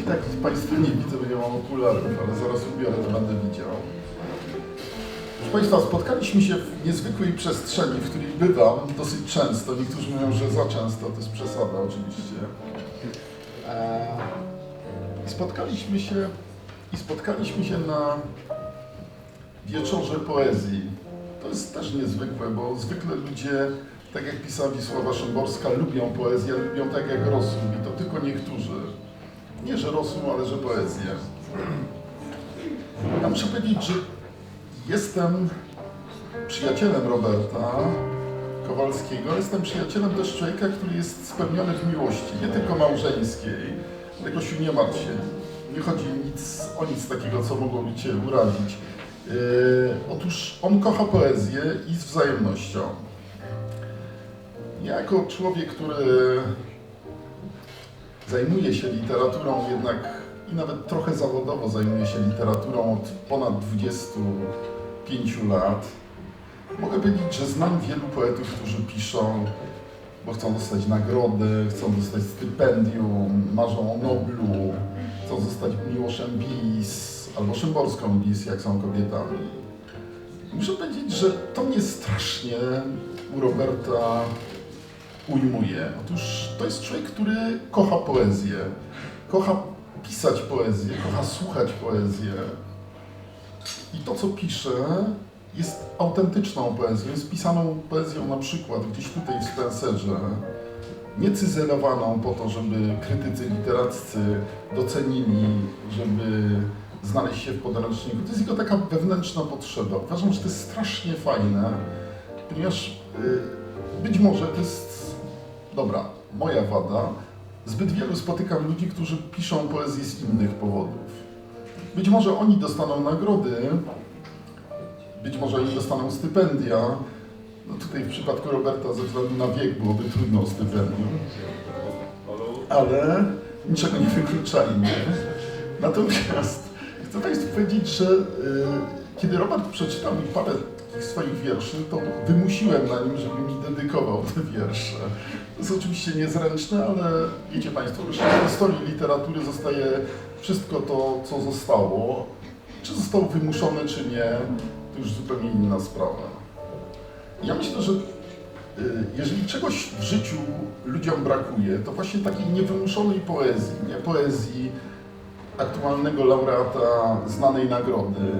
I tak Państwa nie widzę, bo nie mam okularów, ale zaraz ubiorę, to będę widział. Proszę Państwa, spotkaliśmy się w niezwykłej przestrzeni, w której bywam dosyć często. Niektórzy mówią, że za często, to jest przesada oczywiście. I spotkaliśmy się, i spotkaliśmy się na wieczorze poezji. To jest też niezwykłe, bo zwykle ludzie, tak jak pisała Wisława Szymborska, lubią poezję, lubią tak jak rosół i to tylko niektórzy. Nie, że rosół, ale że poezję. Ja muszę powiedzieć, że jestem przyjacielem Roberta Kowalskiego, jestem przyjacielem też człowieka, który jest spełniony w miłości, nie tylko małżeńskiej. Ale Gosiu, nie martw się, nie chodzi nic, o nic takiego, co mogłoby Cię urazić. Yy, otóż on kocha poezję i z wzajemnością. Ja jako człowiek, który zajmuje się literaturą jednak i nawet trochę zawodowo zajmuje się literaturą od ponad 25 lat, mogę powiedzieć, że znam wielu poetów, którzy piszą, bo chcą dostać nagrody, chcą dostać stypendium, marzą o Noblu, chcą zostać Miłoszem Bis albo Szymborską Bis, jak są kobietami. Muszę powiedzieć, że to mnie strasznie u Roberta ujmuje. Otóż to jest człowiek, który kocha poezję, kocha pisać poezję, kocha słuchać poezję. I to, co pisze, jest autentyczną poezją, jest pisaną poezją na przykład gdzieś tutaj w Spencerze, nie cyzelowaną po to, żeby krytycy literaccy docenili, żeby znaleźć się w podręczniku. To jest jego taka wewnętrzna potrzeba. Uważam, że to jest strasznie fajne, ponieważ y, być może to jest, dobra, moja wada, zbyt wielu spotykam ludzi, którzy piszą poezję z innych powodów. Być może oni dostaną nagrody, być może oni dostaną stypendia. No tutaj w przypadku Roberta ze względu na wiek byłoby trudno o stypendium. Ale niczego nie wykluczajmy. Natomiast chcę Państwu powiedzieć, że y, kiedy Robert przeczytał mi parę swoich wierszy, to wymusiłem na nim, żeby mi dedykował te wiersze. Jest oczywiście niezręczne, ale wiecie Państwo, że w historii literatury zostaje wszystko to, co zostało. Czy zostało wymuszone, czy nie, to już zupełnie inna sprawa. Ja myślę, że y, jeżeli czegoś w życiu ludziom brakuje, to właśnie takiej niewymuszonej poezji, nie poezji aktualnego laureata znanej nagrody,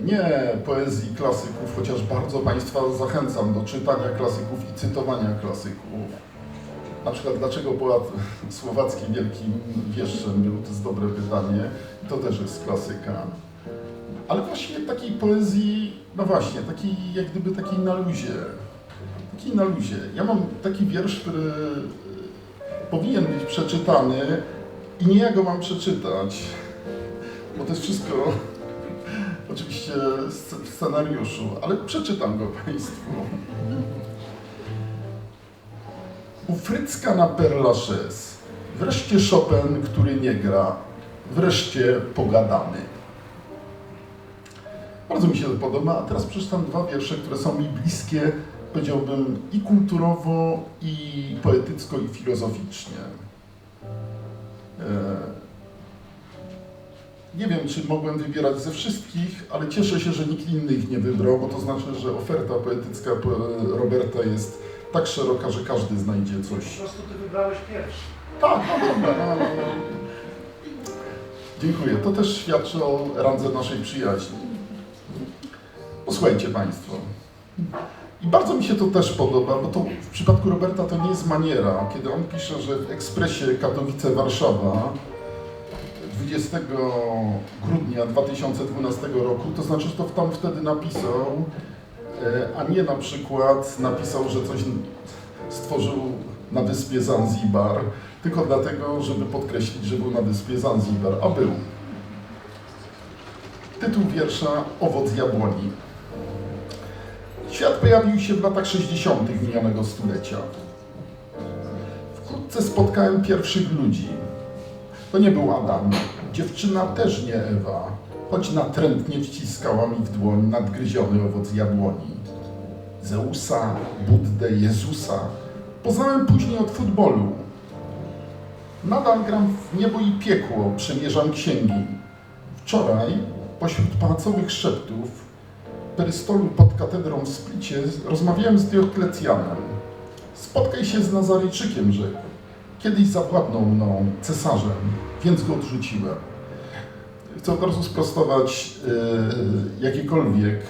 nie poezji klasyków, chociaż bardzo Państwa zachęcam do czytania klasyków i cytowania klasyków. Na przykład, dlaczego poet słowacki wielkim wieszczem był, to jest dobre pytanie, to też jest klasyka. Ale właśnie takiej poezji, no właśnie, takiej jak gdyby takiej na luzie. Takiej na luzie. Ja mam taki wiersz, który y, powinien być przeczytany i nie ja go mam przeczytać, bo to jest wszystko oczywiście w scenariuszu, ale przeczytam go Państwu. U Frycka na Père Lachaise. Wreszcie Chopin, który nie gra. Wreszcie pogadamy. Bardzo mi się to podoba, a teraz przeczytam dwa wiersze, które są mi bliskie, powiedziałbym, i kulturowo, i poetycko, i filozoficznie. E, Nie wiem, czy mogłem wybierać ze wszystkich, ale cieszę się, że nikt inny ich nie wybrał, bo to znaczy, że oferta poetycka po- Roberta jest tak szeroka, że każdy znajdzie coś. Po prostu ty wybrałeś pierwszy. Tak, no dobra. No, no. Dziękuję. To też świadczy o randze naszej przyjaźni. Posłuchajcie Państwo. I bardzo mi się to też podoba, bo to w przypadku Roberta to nie jest maniera. Kiedy on pisze, że w ekspresie Katowice-Warszawa 20 grudnia 2012 roku, to znaczy, że to tam wtedy napisał, a nie na przykład napisał, że coś stworzył na wyspie Zanzibar, tylko dlatego, żeby podkreślić, że był na wyspie Zanzibar, a był. Tytuł wiersza Owoc jabłoni. Świat pojawił się w latach 60. minionego stulecia. Wkrótce spotkałem pierwszych ludzi. To nie był Adam. Dziewczyna też nie Ewa, choć natrętnie wciskała mi w dłoń nadgryziony owoc jabłoni. Zeusa, Buddę, Jezusa poznałem później od futbolu. Nadal gram w niebo i piekło, przemierzam księgi. Wczoraj, pośród pałacowych szeptów, perystolu pod katedrą w Splicie, rozmawiałem z Dioklecjanem. Spotkaj się z Nazarejczykiem, rzekł. Kiedyś zawładnął mną, cesarzem, więc go odrzuciłem. Chcę od razu sprostować yy, jakiekolwiek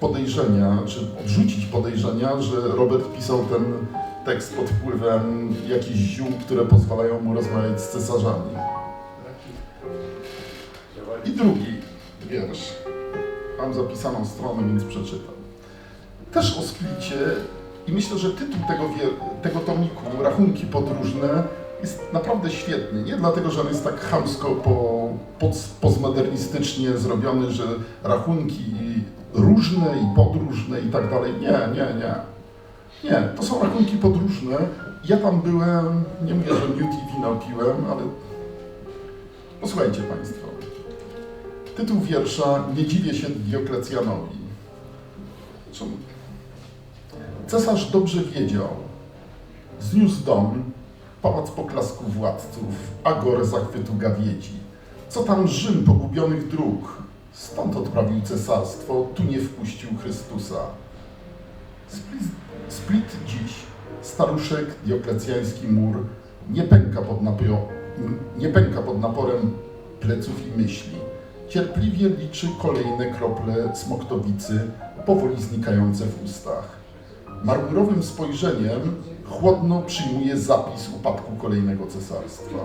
podejrzenia, czy odrzucić podejrzenia, że Robert pisał ten tekst pod wpływem jakichś ziół, które pozwalają mu rozmawiać z cesarzami. I drugi wiersz. Mam zapisaną stronę, więc przeczytam. Też o Splicie i myślę, że tytuł tego, tego tomiku, Rachunki podróżne, jest naprawdę świetny. Nie dlatego, że on jest tak chamsko po, pod, postmodernistycznie zrobiony, że rachunki różne i podróżne i tak dalej. Nie, nie, nie. Nie, to są rachunki podróżne. Ja tam byłem, nie mówię, że New TV napiłem, ale posłuchajcie Państwo. Tytuł wiersza Nie dziwię się Dioklecjanowi. Cesarz dobrze wiedział. Zniósł dom, pałac poklasku władców, agor zachwytu gawiedzi. Co tam Rzym pogubionych dróg? Stąd odprawił cesarstwo, tu nie wpuścił Chrystusa. Split, split dziś, staruszek, dioklecjański mur, nie pęka pod, napio, nie pęka pod naporem pleców i myśli. Cierpliwie liczy kolejne krople smoktowicy, powoli znikające w ustach. Marmurowym spojrzeniem chłodno przyjmuje zapis upadku kolejnego cesarstwa.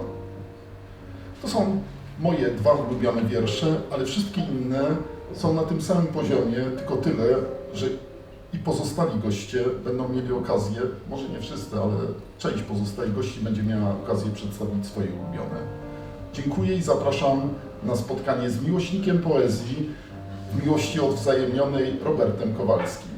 To są moje dwa ulubione wiersze, ale wszystkie inne są na tym samym poziomie, tylko tyle, że i pozostali goście będą mieli okazję, może nie wszyscy, ale część pozostałych gości będzie miała okazję przedstawić swoje ulubione. Dziękuję i zapraszam na spotkanie z miłośnikiem poezji w miłości odwzajemnionej Robertem Kowalskim.